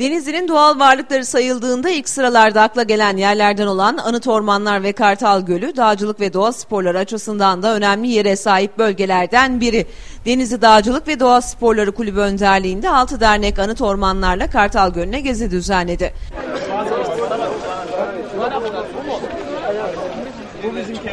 Denizli'nin doğal varlıkları sayıldığında ilk sıralarda akla gelen yerlerden olan Anıt Ormanlar ve Kartal Gölü, dağcılık ve doğa sporları açısından da önemli yere sahip bölgelerden biri. Denizli Dağcılık ve Doğa Sporları Kulübü önderliğinde 6 dernek Anıt Ormanlarla Kartal Gölü'ne gezi düzenledi. Sizce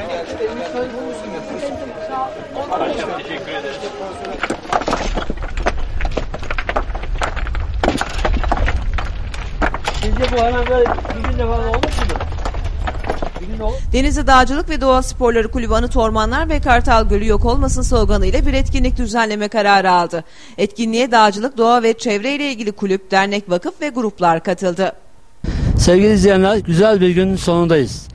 bu hemen böyle bir günde falan olmuş mudur? Bir günde olur. Denizli Dağcılık ve Doğa Sporları Kulübü Anıt Ormanlar ve Kartal Gölü yok olmasın sloganıyla bir etkinlik düzenleme kararı aldı. Etkinliğe dağcılık, doğa ve çevre ile ilgili kulüp, dernek, vakıf ve gruplar katıldı. Sevgili izleyenler güzel bir günün sonundayız.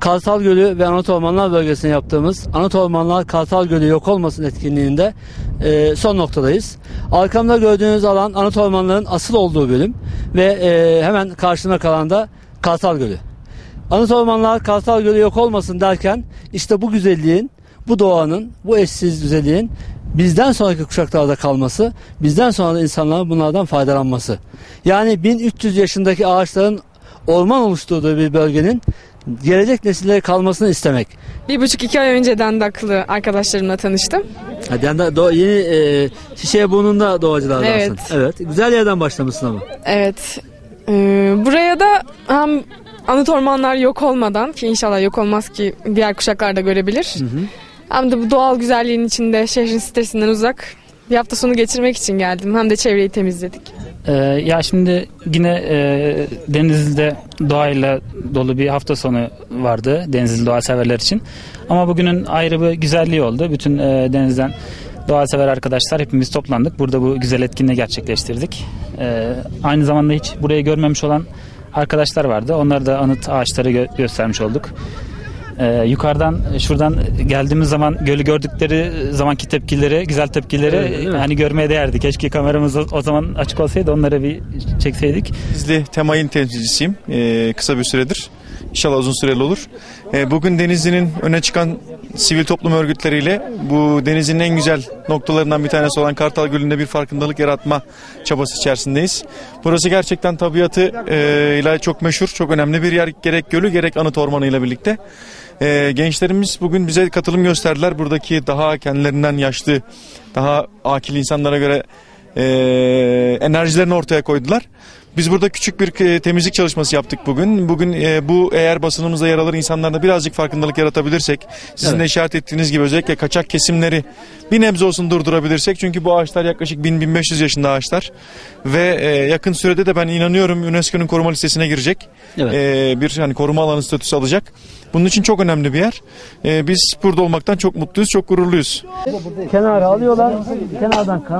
Kartal Gölü ve Anıt Ormanlar bölgesinde yaptığımız Anıt Ormanlar Kartal Gölü yok olmasın etkinliğinde e, son noktadayız. Arkamda gördüğünüz alan Anıt Ormanların asıl olduğu bölüm ve e, hemen karşına kalan da Kartal Gölü. Anıt Ormanlar Kartal Gölü yok olmasın derken işte bu güzelliğin, bu doğanın, bu eşsiz güzelliğin bizden sonraki kuşaklarda kalması, bizden sonra da insanların bunlardan faydalanması. Yani 1300 yaşındaki ağaçların orman oluşturduğu bir bölgenin gelecek nesillere kalmasını istemek. Bir buçuk iki ay önceden Daklı arkadaşlarımla tanıştım. Hadi yani da- do- yeni e, şişeye burnunda doğacılardansın. Evet. Evet. Güzel yerden başlamışsın ama. Evet. Ee, buraya da hem anıt ormanlar yok olmadan ki inşallah yok olmaz ki diğer kuşaklar da görebilir. Hem de bu doğal güzelliğin içinde şehrin stresinden uzak bir hafta sonu geçirmek için geldim. Hem de çevreyi temizledik. Ee, ya şimdi yine e, Denizli'de doğayla dolu bir hafta sonu vardı Denizli doğa severler için. Ama bugünün ayrı bir güzelliği oldu. Bütün e, denizden doğa sever arkadaşlar hepimiz toplandık. Burada bu güzel etkinliği gerçekleştirdik. Ee, aynı zamanda hiç burayı görmemiş olan arkadaşlar vardı. Onlara da anıt ağaçları gö- göstermiş olduk. Ee, yukarıdan şuradan geldiğimiz zaman gölü gördükleri zamanki tepkileri, güzel tepkileri Evet, hani görmeye değerdi. Keşke kameramız o, o zaman açık olsaydı onları bir çekseydik. Denizli Temay'ın temsilcisiyim ee, kısa bir süredir. İnşallah uzun süreli olur. Ee, bugün Denizli'nin öne çıkan sivil toplum örgütleriyle bu Denizli'nin en güzel noktalarından bir tanesi olan Kartal Gölü'nde bir farkındalık yaratma çabası içerisindeyiz. Burası gerçekten tabiatı e, ile çok meşhur, çok önemli bir yer. Gerek gölü gerek anıt ormanı ile birlikte. Ee, gençlerimiz bugün bize katılım gösterdiler. Buradaki daha kendilerinden yaşlı, daha akil insanlara göre e, enerjilerini ortaya koydular. Biz burada küçük bir e, temizlik çalışması yaptık bugün. Bugün e, bu eğer basınımızda yer alır insanlarda birazcık farkındalık yaratabilirsek, sizin de Evet. işaret ettiğiniz gibi özellikle kaçak kesimleri bir nebze olsun durdurabilirsek. Çünkü bu ağaçlar yaklaşık 1000-1500 yaşında ağaçlar. Ve e, yakın sürede de ben inanıyorum UNESCO'nun koruma listesine girecek. Evet. E, bir hani koruma alanı statüsü alacak. Bunun için çok önemli bir yer. E, biz burada olmaktan çok mutluyuz, çok gururluyuz. Kenara alıyorlar. Kenardan kanal